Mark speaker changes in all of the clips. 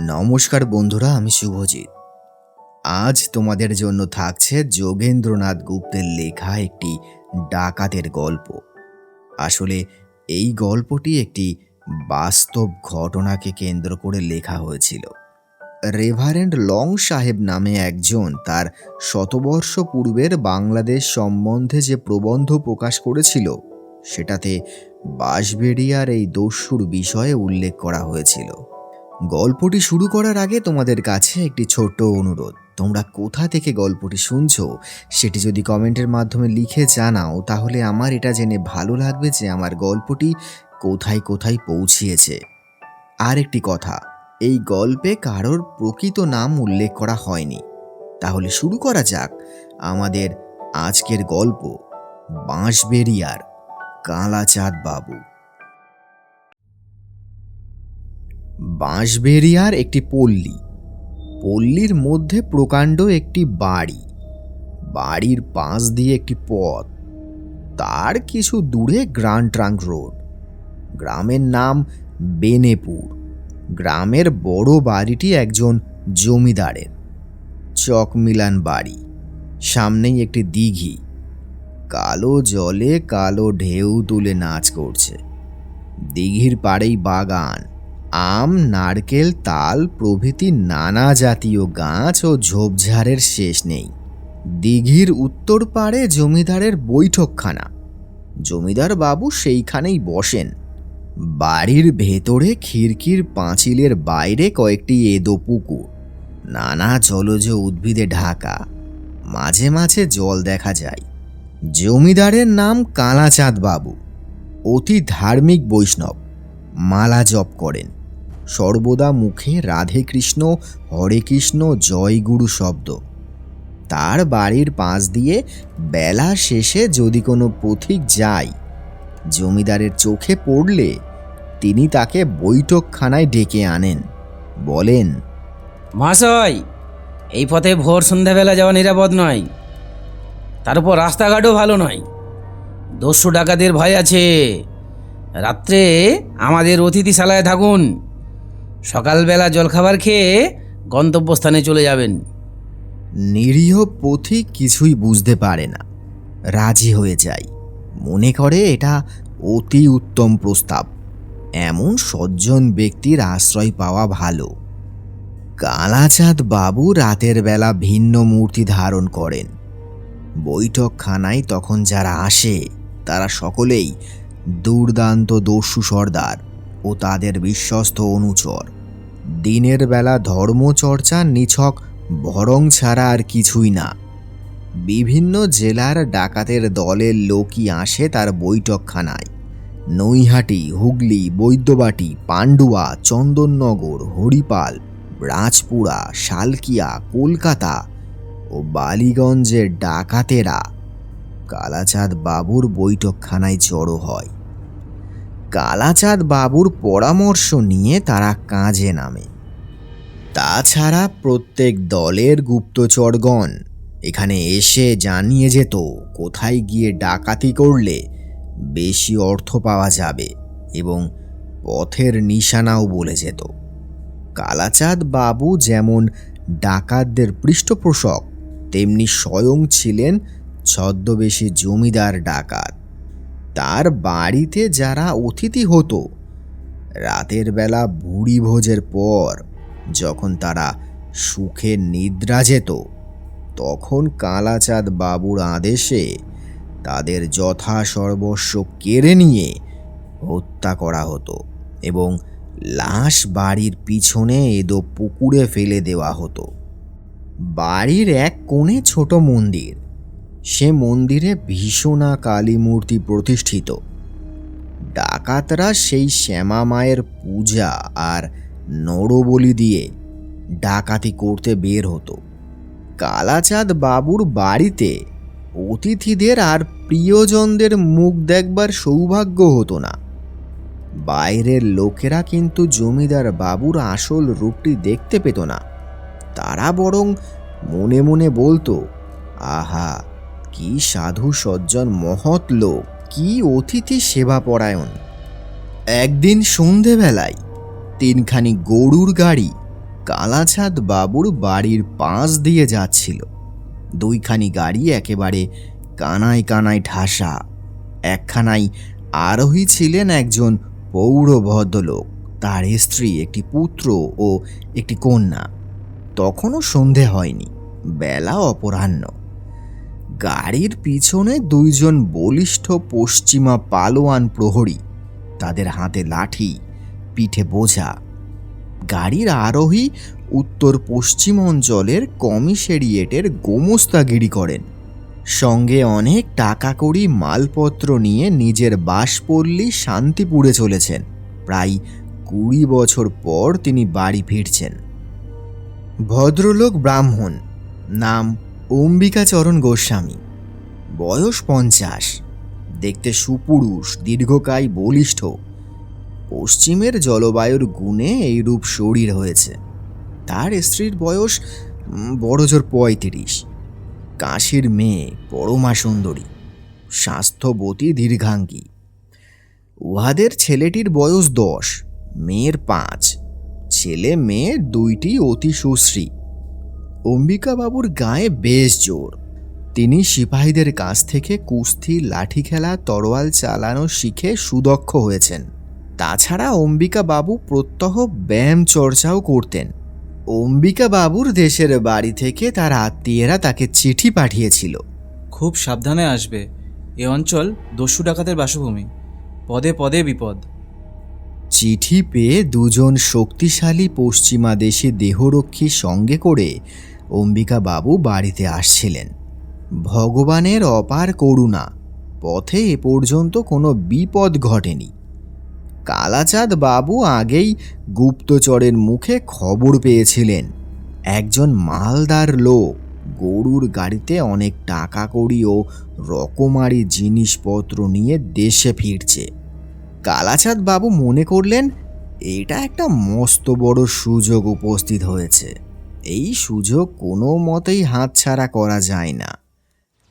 Speaker 1: নমস্কার বন্ধুরা, আমি শুভজিৎ। আজ তোমাদের জন্য থাকছে যোগেন্দ্রনাথ গুপ্তের লেখা একটি ডাকাতের গল্প। আসলে এই গল্পটি একটি বাস্তব ঘটনাকে কেন্দ্র করে লেখা হয়েছিল। রেভারেন্ড লং সাহেব নামে একজন তার শতবর্ষ পূর্বের বাংলাদেশ সম্বন্ধে যে প্রবন্ধ প্রকাশ করেছিল, সেটাতে বাঁশবেড়িয়ার এই দস্যুর বিষয়ে উল্লেখ করা হয়েছিল। গল্পটি শুরু করার আগে তোমাদের কাছে একটি ছোট্ট অনুরোধ। তোমরা কোথা থেকে গল্পটি শুনছো, সেটি যদি কমেন্টের মাধ্যমে লিখে জানাও, তাহলে আমার এটা জেনে ভালো লাগবে যে আমার গল্পটি কোথায় কোথায় পৌঁছিয়েছে। আর একটি কথা, এই গল্পে কারোর প্রকৃত নাম উল্লেখ করা হয়নি। তাহলে শুরু করা যাক আমাদের আজকের গল্প বাঁশবেরিয়ার কালাচাঁদ বাবু। বাঁশবেরিয়ার একটি পল্লী। পল্লীর মধ্যে প্রকাণ্ড একটি বাড়ি। বাড়ির পাশ দিয়ে একটি পথ। তার কিছু দূরে গ্রান্ড ট্রাঙ্ক রোড। গ্রামের নাম বেনেপুর। গ্রামের বড় বাড়িটি একজন জমিদারের। চকমিলান বাড়ি। সামনেই একটি দিঘি। কালো জলে কালো ঢেউ তুলে নাচ করছে। দিঘির পাড়েই বাগান। আম, নারকেল, তাল প্রভৃতি নানা জাতীয় গাছ ও ঝোপঝাড়ের শেষ নেই। দিঘির উত্তর পাড়ে জমিদারের বৈঠকখানা। জমিদার বাবু সেইখানেই বসেন। বাড়ির ভেতরে খিড়কির পাঁচিলের বাইরে কয়েকটি এদো পুকুর। নানা জলজ উদ্ভিদে ঢাকা। মাঝে মাঝে জল দেখা যায়। জমিদারের নাম কালাচাঁদ বাবু। অতি ধার্মিক বৈষ্ণব। মালা জপ করেন। সর্বদা মুখে রাধে কৃষ্ণ, হরে কৃষ্ণ, জয় গুরু শব্দ। তার বাড়ির পাশ দিয়ে বেলা শেষে যদি কোনো পথিক যায়, জমিদারের চোখে পড়লে তিনি তাকে বৈঠকখানায় ডেকে আনেন। বলেন,
Speaker 2: মহাশয়, এই পথে ভোর সন্ধ্যাবেলা যাওয়া নিরাপদ নয়। তার উপর রাস্তাঘাটও ভালো নয়। দস্যু ডাকাতের ভয় আছে। রাত্রে আমাদের অতিথিশালায় থাকুন। সকালবেলা জলখাবার খেয়ে গন্তব্যস্থানে চলে যাবেন।
Speaker 1: নিরীহ পথিক কিছুই বুঝতে পারে না। রাজি হয়ে যায়। মনে করে এটা অতি উত্তম প্রস্তাব। এমন সজ্জন ব্যক্তির আশ্রয় পাওয়া ভালো। কালাচাঁদ বাবু রাতের বেলা ভিন্ন মূর্তি ধারণ করেন। বৈঠকখানায় তখন যারা আসে, তারা সকলেই দুর্দান্ত দস্যু সর্দার। ও তাদের বিশ্বস্ত অনুচর। দিনের বেলা ধর্মচর্চা নিছক ভরং ছাড়া আর কিছুই না। বিভিন্ন জেলার ডাকাতের দলের লোকই আসে তার বৈঠকখানায়। নৈহাটি, হুগলি, বৈদ্যবাটি, পান্ডুয়া, চন্দননগর, হরিপাল, রাজপুরা, শালকিয়া, কলকাতা ও বালিগঞ্জের ডাকাতেরা কালাচাঁদ বাবুর বৈঠকখানায় জড়ো হয়। কালাচাঁদ বাবুর পরামর্শ নিয়ে তারা কাজে নামে। তাছাড়া প্রত্যেক দলের গুপ্তচরগণ এখানে এসে জানিয়ে যেত, কোথায় গিয়ে ডাকাতি করলে বেশি অর্থ পাওয়া যাবে এবং পথের নিশানাও বলে যেত। কালাচাঁদ বাবু যেমন ডাকাতদের পৃষ্ঠপোষক, তেমনি স্বয়ং ছিলেন ছদ্মবেশী জমিদার ডাকাত। তার বাড়িতে যারা অতিথি হতো, রাতের বেলা ভুড়ি ভোজের পর যখন তারা সুখে নিদ্রা যেত, তখন কালাচাঁদ বাবুর আদেশে তাদের যথা সর্বস্ব কেড়ে নিয়ে হত্যা করা হতো এবং লাশ বাড়ির পিছনে এদো পুকুরে ফেলে দেওয়া হতো। বাড়ির এক কোণে ছোট মন্দির সে মন্দিরে ভীষণা কালী মূর্তি প্রতিষ্ঠিত। ডাকাতরা সেই শ্যামা মায়ের পূজা আর নরবলি দিয়ে ডাকাতি করতে বের হতো। কালাচাঁদ বাবুর বাড়িতে অতিথিদের আর প্রিয়জনদের মুখ দেখবার সৌভাগ্য হতো না। বাইরের লোকেরা কিন্তু জমিদার বাবুর আসল রূপটি দেখতে পেত না। তারা বরং মনে মনে বলতো, আহা কি সাধু সজ্জন মহৎ লোক, কি অতিথি সেবা পরায়ণ একদিন সন্ধেবেলায় তিনখানি গরুর গাড়ি কালাচাঁদ বাবুর বাড়ির পাশ দিয়ে যাচ্ছিল। দুইখানি গাড়ি একেবারে কানায় কানায় ঠাসা, একখানায় আরোহী ছিলেন একজন পৌর ভদ্রলোক তার স্ত্রী, একটি পুত্র ও একটি কন্যা। তখনও সন্ধে হয়নি, বেলা অপরাহ্ন। গাড়ির পিছনে দুইজন বলিষ্ঠ পশ্চিমা পালোয়ান প্রহরী। তাদের হাতে লাঠি, পিঠে বোঝা। গাড়ির আরোহী উত্তর পশ্চিম অঞ্চলের কমিশারিয়েটের গোমস্তাগিরি করেন। সঙ্গে অনেক টাকা কড়ি মালপত্র নিয়ে নিজের বাসপল্লী শান্তিপুরে চলেছেন। প্রায় কুড়ি বছর পর তিনি বাড়ি ফিরছেন। ভদ্রলোক ব্রাহ্মণ, নাম অম্বিকাচরণ গোস্বামী। বয়স পঞ্চাশ। দেখতে সুপুরুষ, দীর্ঘকায় বলিষ্ঠ। পশ্চিমের জলবায়ুর গুণে এইরূপ শরীর হয়েছে। তার স্ত্রীর বয়স বড়জোর পঁয়ত্রিশ। কাশির মেয়ে, পরমা সুন্দরী। স্বাস্থ্যবতী দীর্ঘাঙ্গী। উহাদের ছেলেটির বয়স দশ, মেয়ের পাঁচ। ছেলে মেয়ে দুইটি অতি সুশ্রী। অম্বিকাবাবুর গায়ে বেশ জোর। তিনি সিপাহীদের কাছ থেকে কুস্তি লাঠি খেলা তরোয়াল চালানো শিখে সুদক্ষ হয়েছেন। তাছাড়া অম্বিকা বাবু প্রত্যহ ব্যায়াম চর্চাও করতেন। অম্বিকা বাবুর দেশের বাড়ি থেকে তার আত্মীয়েরা তাকে চিঠি পাঠিয়েছিল।
Speaker 3: খুব সাবধানে আসবে। এ অঞ্চল দস্যু ডাকাতের বাসভূমি। পদে পদে বিপদ।
Speaker 1: চিঠি পেয়ে দুজন শক্তিশালী পশ্চিমা দেশি দেহরক্ষী সঙ্গে করে অম্বিকা বাবু বাড়িতে আসছিলেন। ভগবানের অপার করুণা, পথে এ পর্যন্ত কোনো বিপদ ঘটেনি। কালাচাঁদ বাবু আগেই গুপ্তচরের মুখে খবর পেয়েছিলেন। একজন মালদার লোক, গরুর গাড়িতে অনেক টাকা কড়ি ও রকমারি জিনিসপত্র নিয়ে দেশে ফিরছে। কালাচাঁদ বাবু মনে করলেন, এটা একটা মস্ত বড় সুযোগ উপস্থিত হয়েছে। এই সুযোগ কোনো মতেই হাতছাড়া করা যায় না।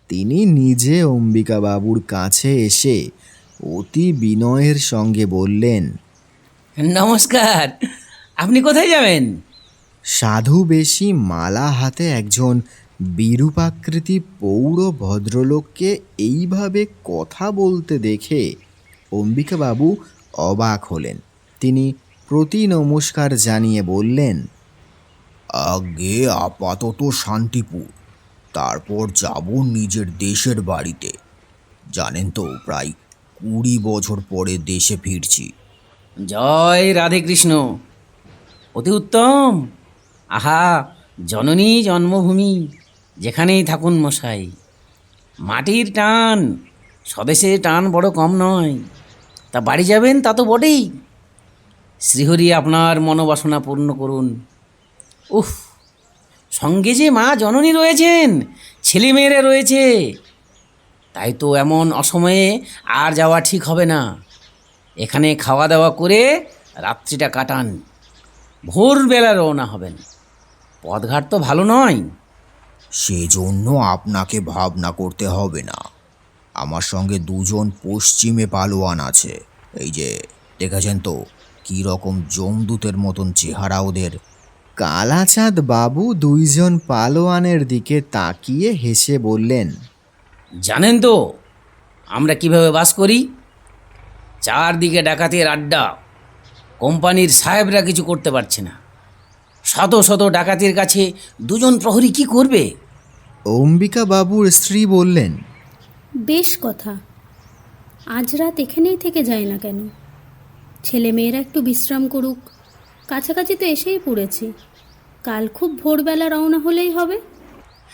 Speaker 1: তিনি নিজে অম্বিকা বাবুর কাছে এসে অতি বিনয়ের সঙ্গে বললেন
Speaker 2: নমস্কার আপনি কোথায় যাবেন?
Speaker 1: সাধু বেশি মালা হাতে একজন বিরূপাকৃতি পৌর ভদ্রলোককে এইভাবে কথা বলতে দেখে অম্বিকাবাবু অবাক হলেন। তিনি প্রতি নমস্কার জানিয়ে বললেন আগে আপাতত শান্তিপুর, তারপর যাব নিজের দেশের বাড়িতে। জানেন তো, প্রায় কুড়ি বছর পরে দেশে ফিরছি।
Speaker 2: জয় রাধে কৃষ্ণ। অতি উত্তম। আহা, জননী জন্মভূমি, যেখানেই থাকুন মশাই। মাটির টান স্বদেশের টান বড় কম নয়। তা বাড়ি যাবেন তা তো বটেই। শ্রীহরি আপনার মনোবাসনা পূর্ণ করুন। উফ, সঙ্গে যে মা জননী রয়েছেন ছেলেমেয়েরা রয়েছে। তাই তো এমন অসময়ে আর যাওয়া ঠিক হবে না। এখানে খাওয়া দাওয়া করে রাত্রিটা কাটান। ভোরবেলা রওনা হবেন। পথঘাট তো ভালো নয়।
Speaker 1: সেজন্য আপনাকে ভাবনা করতে হবে না। আমার সঙ্গে দুজন পশ্চিমে পালোয়ান আছে। এই যে, দেখেছেন তো? কী রকম জমদূতের মতন চেহারা ওদের। কালাচাঁদ বাবু দুইজন পালোয়ানের দিকে তাকিয়ে হেসে বললেন
Speaker 2: জানেন তো আমরা কীভাবে বাস করি? চারদিকে ডাকাতের আড্ডা কোম্পানির সাহেবরা কিছু করতে পারছে না। শত শত ডাকাতের কাছে দুজন প্রহরী কি করবে?
Speaker 1: অম্বিকা বাবুর স্ত্রী বললেন
Speaker 4: বেশ কথা। আজ রাত এখানেই থেকে যায় না কেন? ছেলে মেয়েরা একটু বিশ্রাম করুক। কাছাকাছি তো এসেই পড়েছি। কাল খুব ভোরবেলা রওনা হলেই হবে।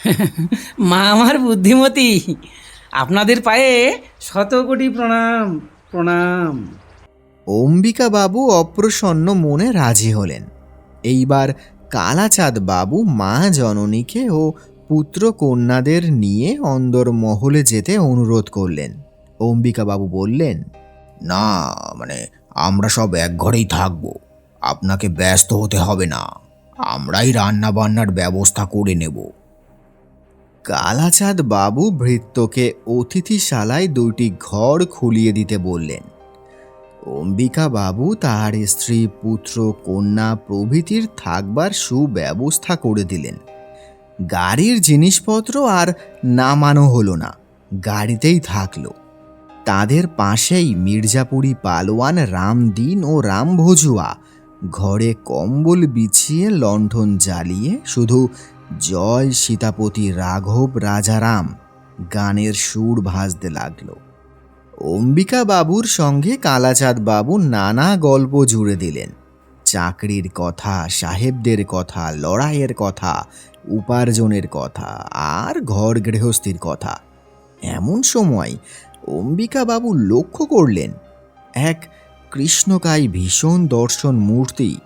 Speaker 2: মা আমার বুদ্ধিমতী। আপনাদের পায়ে শত কোটি প্রণাম প্রণাম।
Speaker 1: অম্বিকা বাবু অপ্রসন্ন মনে রাজি হলেন। এইবার কালাচাঁদ বাবু মা জননীকে ও পুত্র কন্যাদের নিয়ে অন্দর মহলে যেতে অনুরোধ করলেন। অম্বিকা বাবু বললেন না মানে আমরা সব এক ঘরেই থাকব। আপনাকে ব্যস্ত হতে হবে না। আমরাই রান্না বান্নার ব্যবস্থা করে নেব। কালাচাঁদ বাবু ভৃত্যকে অতিথিশালায় দুইটি ঘর খুলিয়ে দিতে বললেন। অম্বিকা বাবু তাহার স্ত্রী, পুত্র, কন্যা প্রভৃতির থাকবার সুব্যবস্থা করে দিলেন। গাড়ির জিনিসপত্র আর নামানো হলো না, গাড়িতেই থাকল। তাদের পাশেই মির্জাপুরি পালোয়ান রামদিন ও রামভোজুয়া ঘরে কম্বল বিছিয়ে লণ্ঠন জ্বালিয়ে শুধু জয় সীতাপতি রাঘব রাজারাম গানের সুর ভাসতে লাগল। অম্বিকা বাবুর সঙ্গে কালাচাঁদ বাবু নানা গল্প জুড়ে দিলেন। চাকরির কথা, সাহেবদের কথা, লড়াইয়ের কথা, উপার্জনের কথা, আর ঘর গৃহস্থির কথা। এমন সময় অম্বিকা বাবু লক্ষ্য করলেন, এক কৃষ্ণকায় ভীষণ দর্শন মূর্তি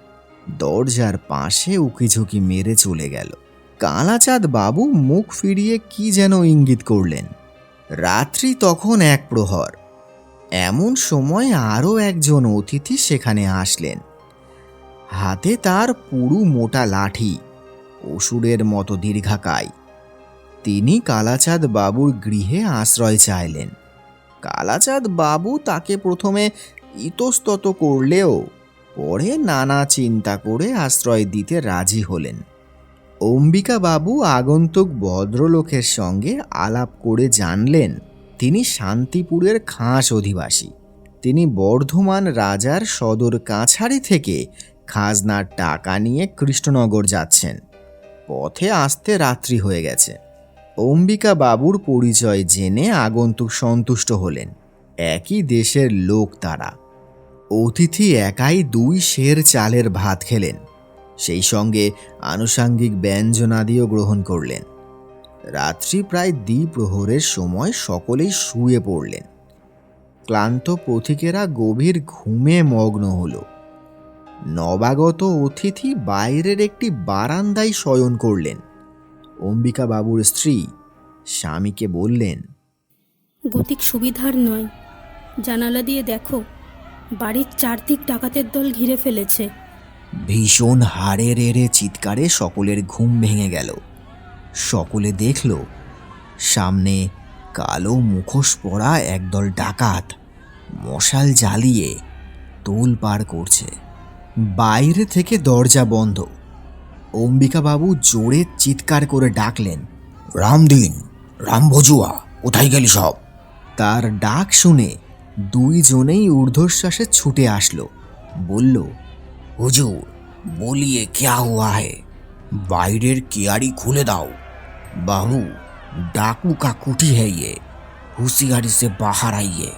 Speaker 1: দরজার পাশে উকিঝুঁকি মেরে চলে গেল। কালাচাঁদ বাবু মুখ ফিরিয়ে কি যেন ইঙ্গিত করলেন। রাত্রি তখন এক প্রহর। এমন সময় আরও একজন অতিথি সেখানে আসলেন। হাতে তার পুরু মোটা লাঠি, অসুরের মতো দীর্ঘাকায়। তিনি কালাচাঁদ বাবুর গৃহে আশ্রয় চাইলেন। কালাচাঁদ বাবু তাকে প্রথমে ইতস্তত করলেও পরে নানা চিন্তা করে আশ্রয় দিতে রাজি হলেন। অম্বিকা বাবু আগন্তুক ভদ্রলোকের সঙ্গে আলাপ করে জানলেন, তিনি শান্তিপুরের খাস অধিবাসী। তিনি বর্ধমান রাজার সদর কাছারি থেকে খাজনার টাকা নিয়ে কৃষ্ণনগর যাচ্ছেন। পথে আসতে রাত্রি হয়ে গেছে। অম্বিকা বাবুর পরিচয় জেনে আগন্তুক সন্তুষ্ট হলেন। একই দেশের লোক তারা। অতিথি একাই দুই শের চালের ভাত খেলেন। সেই সঙ্গে আনুষাঙ্গিক ব্যঞ্জনাদিও গ্রহণ করলেন। রাত্রি প্রায় দ্বিপ্রহরের সময় সকলেই শুয়ে পড়লেন। ক্লান্ত পথিকেরা গভীর ঘুমে মগ্ন হল। নবাগত অতিথি বাইরের একটি বারান্দায় শয়ন করলেন। অম্বিকা বাবুর স্ত্রী স্বামীকে বললেন,
Speaker 4: গতিক সুবিধার নয়। জানালা দিয়ে দেখো। বাড়ির চারদিক ডাকাতের দল ঘিরে ফেলেছে।
Speaker 1: ভীষণ হাড়ে রেড়ে চিৎকারে সকলের ঘুম ভেঙে গেল। সকলে দেখল, সামনে কালো মুখোশ পরা একদল ডাকাত মশাল জ্বালিয়ে তোল পার করছে। বাইরে থেকে দরজা বন্ধ। অম্বিকাবাবু জোরে চিৎকার করে ডাকলেন, রামদিন, রামভজুয়া, কোথায় গেলি সব? তার ডাক শুনে দুইজনেই ঊর্ধ্বশ্বাসে ছুটে আসলো। বলল, হুজুর, বলিয়ে ক্যা হুয়া হে? বাইরের কেয়ারি খুলে দাও। বাবু ডাকু কা কুটি ये হুঁশিয়ারি সে বাহার আইয়ে।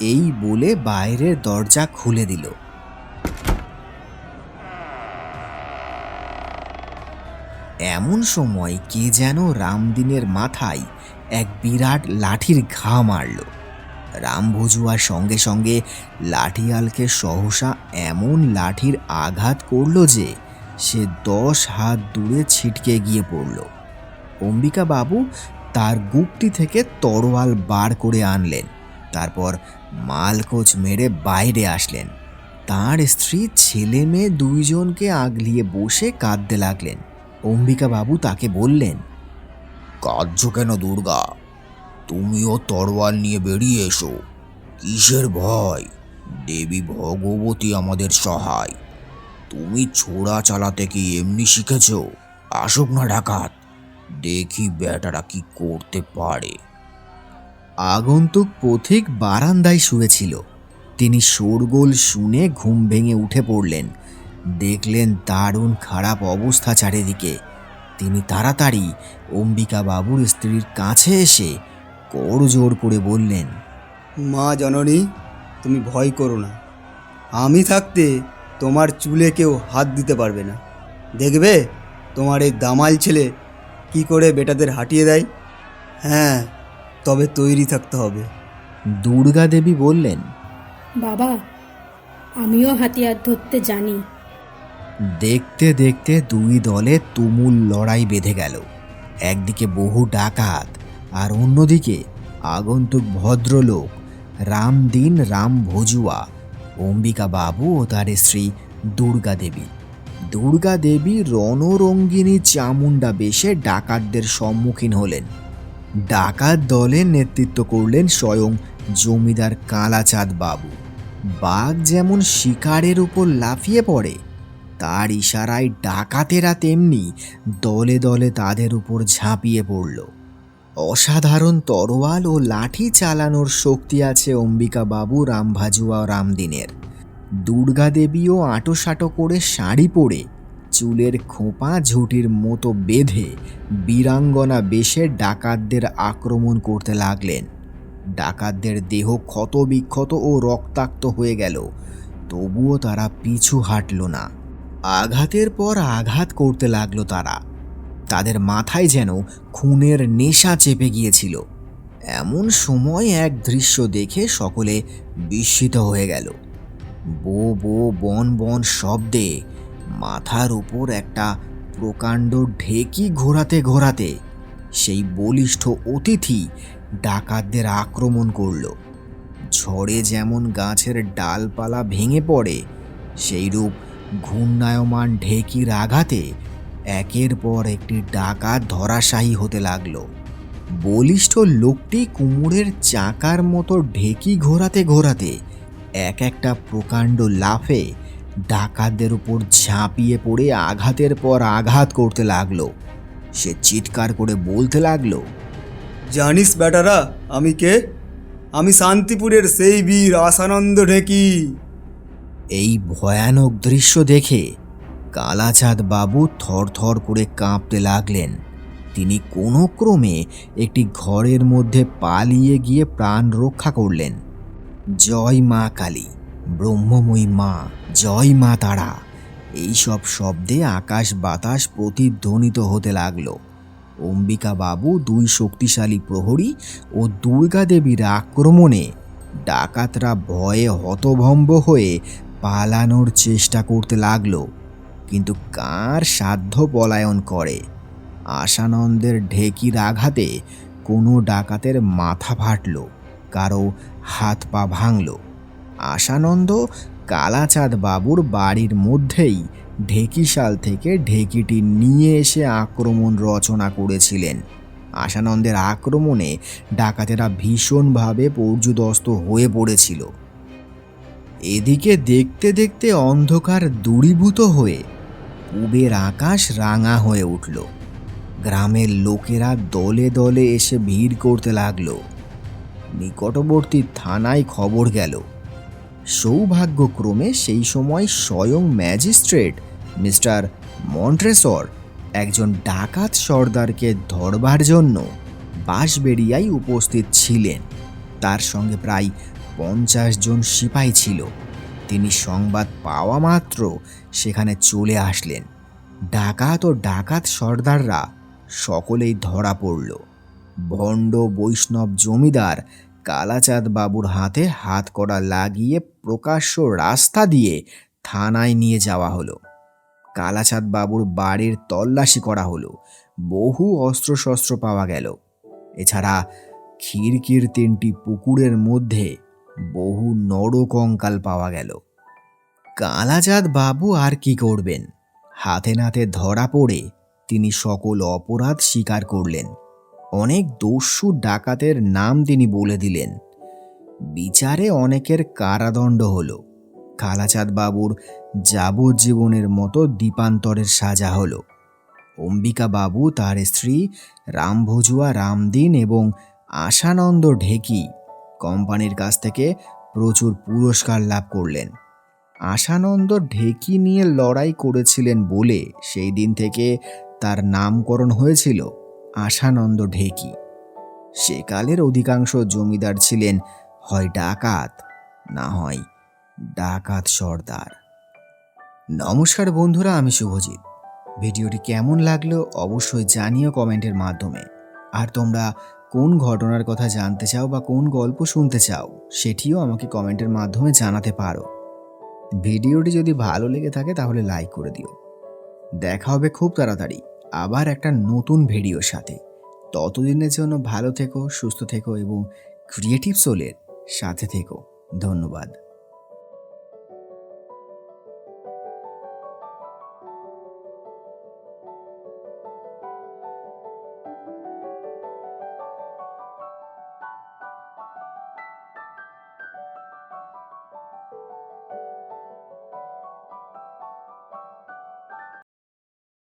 Speaker 1: এই বলে বাইরের দরজা খুলে দিল। এমন সময় কে যেন রামদিনের মাথায় এক বিরাট লাঠির ঘা মারল। রামভজুয়ার সঙ্গে সঙ্গে লাঠিয়ালকে সহসা এমন লাঠির আঘাত করল যে সে দশ হাত দূরে ছিটকে গিয়ে পড়ল। অম্বিকা বাবু তার গুপটি থেকে তরোয়াল বার করে আনলেন, তারপর মালকোচ মেরে বাইরে আসলেন। তার স্ত্রী, ছেলে মেয়ে দুইজনকে আগলিয়ে বসে কাঁদতে লাগলেন। অম্বিকা বাবু তাকে বললেন, কাঁদছ কেন দুর্গা? তুমিও তরোয়াল নিয়ে বেরিয়ে এসো। কিসের ভয়? দেবী ভগবতী আমাদের সহায়। তুমি ছোড়া চালাতে কি এমনি শিখেছ? আসুক না ডাকাত, দেখি বেটারা কি করতে পারে। আগন্তুক পথিক বারান্দায় শুয়েছিল। তিনি শোরগোল শুনে ঘুম ভেঙে উঠে পড়লেন। দেখলেন দারুণ খারাপ অবস্থা চারিদিকে। তিনি তাড়াতাড়ি অম্বিকা বাবুর স্ত্রীর কাছে এসে করজোড় করে বললেন
Speaker 5: মা জননী তুমি ভয় করো না। আমি থাকতে তোমার চুলে কেউ হাত দিতে পারবে না। দেখবে তোমার এই দামাল ছেলে কি করে বেটাদের হাঁটিয়ে দেয়? হ্যাঁ তবে তৈরি থাকতে হবে।
Speaker 1: দুর্গা দেবী বললেন
Speaker 4: বাবা আমিও হাতিয়ার ধরতে জানি।
Speaker 1: দেখতে দেখতে দুই দলে তুমুল লড়াই বেঁধে গেল। একদিকে বহু ডাকাত আর অন্যদিকে আগন্তুক ভদ্রলোক রামদিন রাম ভজুয়া, অম্বিকা বাবু ও তার স্ত্রী দুর্গা দেবী। দুর্গা দেবী রণরঙ্গিনী চামুন্ডা বেশে ডাকাতদের সম্মুখীন হলেন। ডাকাত দলের নেতৃত্ব করলেন স্বয়ং জমিদার কালাচাঁদ বাবু। বাঘ যেমন শিকারের উপর লাফিয়ে পড়ে, তার ইশারায় ডাকাতেরা তেমনি দলে দলে তাদের উপর ঝাঁপিয়ে পড়ল। অসাধারণ তরোয়াল ও লাঠি চালানোর শক্তি আছে অম্বিকা বাবু রামভাজুয়া রামদিনের। দুর্গা দেবীও আঁটোসাঁটো করে শাড়ি পরে চুলের খোঁপা ঝুঁটির মতো বেঁধে বীরাঙ্গনা বেশে ডাকাতদের আক্রমণ করতে লাগলেন। ডাকাতদের দেহ ক্ষত বিক্ষত ও রক্তাক্ত হয়ে গেল, তবুও তারা পিছু হাঁটল না। আঘাতের পর আঘাত করতে লাগল তারা। তাদের মাথায় যেন খুনের নেশা চেপে গিয়েছিল। এমন সময় এক দৃশ্য দেখে সকলে বিস্মিত হয়ে গেল। বো বো বন বন শব্দে মাথার উপর একটা প্রকাণ্ড ঢেকি ঘোরাতে ঘোরাতে সেই বলিষ্ঠ অতিথি ডাকাতদের আক্রমণ করল। ঝড়ে যেমন গাছের ডালপালা ভেঙে পড়ে, সেইরূপ ঘূর্ণায়মান ঢেকির আঘাতে একের পর একটি ডাকাত ধরাশায়ী হতে লাগল। বলিষ্ঠ লোকটি কুমোরের চাকার মতো ঢেকি ঘোরাতে ঘোরাতে এক একটা প্রকাণ্ড লাফে ডাকাতদের উপর ঝাঁপিয়ে পড়ে আঘাতের পর আঘাত করতে লাগল। সে চিৎকার করে বলতে লাগল,
Speaker 5: জানিস বেটারা, আমি কে? আমি শান্তিপুরের সেই বীর আসানন্দ ঢেকি।
Speaker 1: এই ভয়ানক দৃশ্য দেখে কালাচাঁদ বাবু থরথর করে কাঁপতে লাগলেন। তিনি কোনো ক্রমে একটি ঘরের মধ্যে পালিয়ে গিয়ে প্রাণ রক্ষা করলেন। জয় মা কালী, ব্রহ্মময়ী মা, জয় মা তারা। এইসব শব্দে আকাশ বাতাস প্রতিধ্বনিত হতে লাগল। অম্বিকা বাবু দুই শক্তিশালী প্রহরী ও দুর্গা দেবীর আক্রমণে ডাকাতরা ভয়ে হতভম্ব হয়ে পালানোর চেষ্টা করতে লাগল। কিন্তু কার সাধ্য পলায়ন করে? আশানন্দের ঢেকির আঘাতে কোনো ডাকাতের মাথা ফাটল, কারও হাত পা ভাঙল। আশানন্দ কালাচাঁদ বাবুর বাড়ির মধ্যেই ঢেকিশাল থেকে ঢেকিটি নিয়ে এসে আক্রমণ রচনা করেছিলেন। আশানন্দের আক্রমণে ডাকাতেরা ভীষণভাবে পর্যুদস্ত হয়ে পড়েছিল। এদিকে দেখতে দেখতে অন্ধকার দূরীভূত হয়ে পূবের আকাশ রাঙা হয়ে উঠল। গ্রামের লোকেরা দলে দলে এসে ভিড় করতে লাগল। নিকটবর্তী থানায় খবর গেল। সৌভাগ্যক্রমে সেই সময় স্বয়ং ম্যাজিস্ট্রেট মিস্টার মন্ট্রেসর, একজন ডাকাত সর্দারকে ধরবার জন্য বাঁশবেড়িয়ায় উপস্থিত ছিলেন। তার সঙ্গে প্রায় পঞ্চাশ জন সিপাই ছিল। তিনি সংবাদ পাওয়া মাত্র সেখানে চলে আসলেন। ডাকাত ও ডাকাত সর্দাররা সকলেই ধরা পড়ল। ভণ্ড বৈষ্ণব জমিদার কালাচাঁদ বাবুর হাতে হাত করা লাগিয়ে প্রকাশ্য রাস্তা দিয়ে থানায় নিয়ে যাওয়া হলো। কালাচাঁদ বাবুর বাড়ির তল্লাশি করা হলো। বহু অস্ত্রশস্ত্র পাওয়া গেল। এছাড়া খিরকির তিনটি পুকুরের মধ্যে বহু নরকঙ্কাল পাওয়া গেল। কালাচাঁদ বাবু আর কি করবেন? হাতে নাতে ধরা পড়ে তিনি সকল অপরাধ স্বীকার করলেন। অনেক দস্যু ডাকাতের নাম তিনি বলে দিলেন। বিচারে অনেকের কারাদণ্ড হল। কালাচাঁদ বাবুর যাবজ্জীবনের মতো দ্বীপান্তরের সাজা হল। অম্বিকা বাবু, তার স্ত্রী রামভজুয়া রামদিন এবং আশানন্দ ঢেকি কোম্পানির কাছ থেকে প্রচুর পুরস্কার লাভ করলেন। আশানন্দ ঢেকি নিয়ে লড়াই করেছিলেন বলে সেই দিন থেকে তার নামকরণ হয়েছিল আশানন্দ ঢেকি। সেকালের অধিকাংশ জমিদার ছিলেন, হয় ডাকাত, না হয় ডাকাত সর্দার। নমস্কার বন্ধুরা, আমি শুভজিৎ। ভিডিওটি কেমন লাগল অবশ্যই জানিও কমেন্টের মাধ্যমে। আর তোমরা কোন ঘটনার কথা জানতে চাও বা কোন গল্প শুনতে চাও, সেটিও আমাকে কমেন্টের মাধ্যমে জানাতে পারো। ভিডিওটি যদি ভালো লেগে থাকে তাহলে লাইক করে দিও। দেখা হবে খুব তাড়াতাড়ি আবার একটা নতুন ভিডিওর সাথে। ততদিনের জন্য ভালো থেকো, সুস্থ থেকো এবং ক্রিয়েটিভ সোলের সাথে থেকো। ধন্যবাদ।